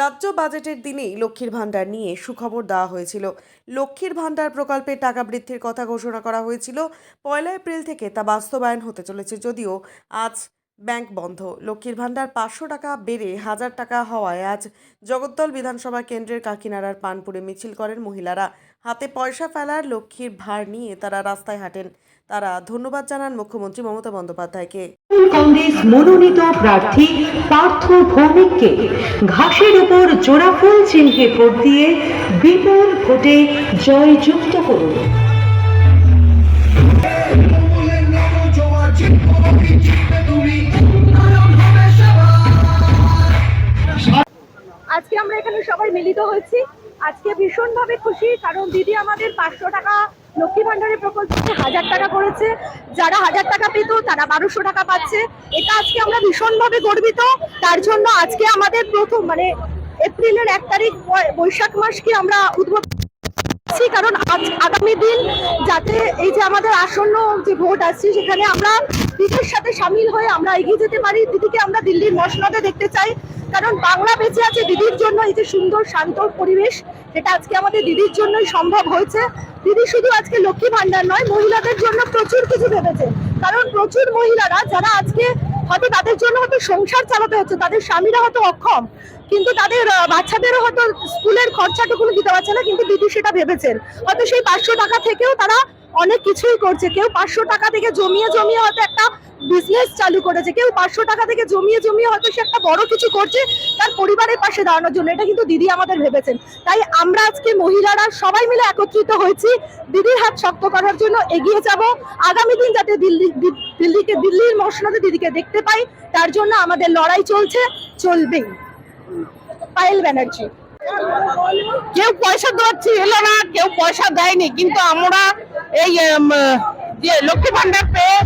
রাজ্য বাজেটের দিনেই লক্ষ্মীর ভাণ্ডার নিয়ে সুখবর দেওয়া হয়েছিল। লক্ষ্মীর ভাণ্ডার প্রকল্পে টাকা বৃদ্ধির কথা ঘোষণা করা হয়েছিল। পয়লা এপ্রিল থেকে তা বাস্তবায়ন হতে চলেছে, যদিও আজ ব্যাংক বন্ধ। লক্ষ্মীর ভাণ্ডার পাঁচশো টাকা বেড়ে হাজার টাকা হওয়ায় আজ জগদ্দল বিধানসভা কেন্দ্রের কাকিনাড়ার পানপুরে মিছিল করেন মহিলারা। হাতে পয়সা ফেলার লক্ষ্মীর ভার নিয়ে তারা রাস্তায় হাঁটেন। তারা ধন্যবাদ জানান মুখ্যমন্ত্রী মমতা বন্দ্যোপাধ্যায়কে। কংগ্রেস মনোনীত প্রার্থী পার্থ ভৌমিককে ঘাসের উপর জোড়া ফুল চিহ্নে ভোট দিয়ে বিপুল ভোটে জয়যুক্ত করুন। এখানে সবাই মিলিত হয়েছি। আজকে ভীষণভাবে খুশি, কারণ দিদি আমাদের পাঁচশো টাকা লক্ষ্মী ভান্ডারের প্রকল্পে হাজার টাকা করেছে। যারা হাজার টাকা পেত, তারা বারোশো টাকা পাচ্ছে। এটা আজকে আমরা ভীষণভাবে গর্বিত। তার জন্য আজকে আমাদের প্রথম মানে এপ্রিলের এক তারিখ, বৈশাখ মাসকে আমরা উদ্বোধন করছি কারণ আজ আগামী দিন যাতে এই যে আমাদের আসন্ন যে ভোট আসছে, সেখানে আমরা দিদির সাথে সামিল হয়ে আমরা এগিয়ে যেতে পারি। দিদিকে আমরা দিল্লির মসনদে দেখতে চাই, কারণ বাংলা বেঁচে আছে দিদির জন্য এই যে সুন্দর, শান্ত পরিবেশ যেটা আজকে আমাদের দিদির জন্যই সম্ভব হয়েছে। দিদি শুধু আজকে লক্ষ্মী ভান্ডার নয়, মহিলাদের জন্য প্রচুর কিছু ভেবেছে। কারণ প্রচুর মহিলারা, যারা আজকে হয়তো তাদের জন্য হয়তো সংসার চালাতে হচ্ছে, তাদের স্বামীরা হয়তো অক্ষম, কিন্তু তাদের বাচ্চাদেরও হয়তো স্কুলের খরচাটুকুনি দিতে পারছে না, কিন্তু দিদি সেটা ভেবেছেন। হয়তো সেই পাঁচশো টাকা থেকেও তারা অনেক কিছুই করছে, কেউ পাঁচশো টাকা থেকে জমিয়ে জমিয়ে হয়তো একটা বিজনেস চালু করেছে। কেউ পাঁচশো টাকা থেকে জমিয়ে জমিয়ে হয়তো সে একটা বড় কিছু করছে, তার পরিবারের পাশে দাঁড়ানোর জন্য। এটা কিন্তু দিদি আমাদের ভেবেছেন। তাই আমরা আজকে মহিলারা সবাই মিলে একত্রিত হয়েছি। দিদির হাত শক্ত করার জন্য এগিয়ে যাব। আগামী দিন যাতে দিল্লি দিল্লিকে দিল্লির মসনদে দিদিকে দেখতে পাই, তার জন্য আমাদের লড়াই চলছে। চলবেই। পায়েল ব্যানার্জি। কেউ পয়সা দেওয়াচ্ছি এলো না, কেউ পয়সা দেয়নি। কিন্তু আমরা এই যে লক্ষ্মী ভান্ডার পেয়ে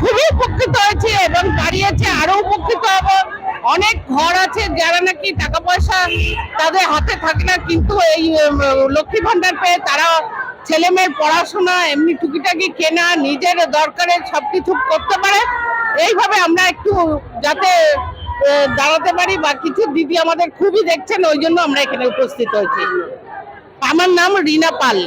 খুবই উপকৃত হয়েছে এবং দাঁড়িয়েছে আরও উপকৃত হব। অনেক ঘর আছে, যারা নাকি টাকা পয়সা তাদের হাতে থাকে না, কিন্তু এই লক্ষ্মী ভান্ডার পেয়ে তারা ছেলে মেয়ের পড়াশোনা, এমনি টুকিটাকি কেনা, নিজের দরকারের সবকিছু করতে পারে। এইভাবে আমরা একটু যাতে দাঁড়াতে পারি বা কিছু দিদি আমাদের খুবই দেখছেন, ওই জন্য আমরা এখানে উপস্থিত হয়েছি। আমার নাম রিনা পাল।